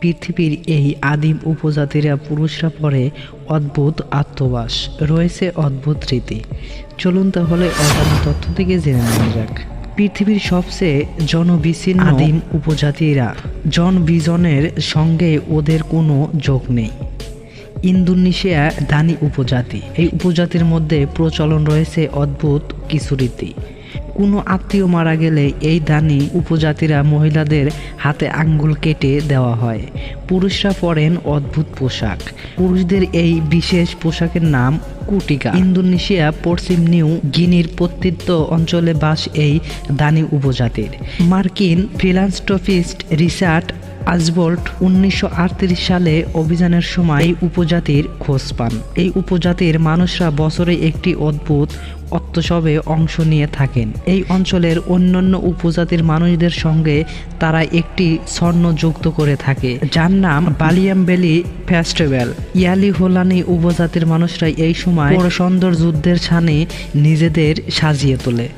পৃথিবীর এই আদিম উপজাতিরা পুরুষরা পরে অদ্ভুত আত্মবাস। রয়েছে অদ্ভুত রীতি। চলুন তাহলে অজানা তথ্য থেকে জেনে নেওয়া যাক। পৃথিবীর সবচেয়ে জনবিচ্ছিন্ন আদিম উপজাতিরা জন বিজনের সঙ্গে ওদের কোনো যোগ নেই। ইন্দোনেশিয়া দানি উপজাতি। এই উপজাতির মধ্যে প্রচলন রয়েছে অদ্ভুত কিছু রীতি। কোনো আত্মীয় মারা গেলে এই দানি উপজাতিরা মহিলাদের হাতে আঙ্গুল কেটে দেওয়া হয়। পুরুষরা পরেন অদ্ভুত পোশাক। পুরুষদের এই বিশেষ পোশাকের নাম কুটিকা। ইন্দোনেশিয়া, পশ্চিম নিউ গিনির প্রত্যন্ত অঞ্চলে বাস এই দানি উপজাতির। মার্কিন ফিলান্সট্রফিস্ট রিচার্ড আজবোল্ট উনিশশো সালে অভিযানের সময় উপজাতির খোঁজ পান। এই উপজাতির মানুষরা বছরে একটি অদ্ভুত অত্যাসবে অংশ নিয়ে থাকেন। এই অঞ্চলের অন্যান্য উপজাতির মানুষদের সঙ্গে তারা একটি স্বর্ণ যুক্ত করে থাকে, যার নাম বালিয়াম ভ্যালি ফেস্টিভ্যাল। ইয়ালি হোলানি উপজাতির মানুষরা এই সময় সুন্দর যুদ্ধের ছানে নিজেদের সাজিয়ে তোলে।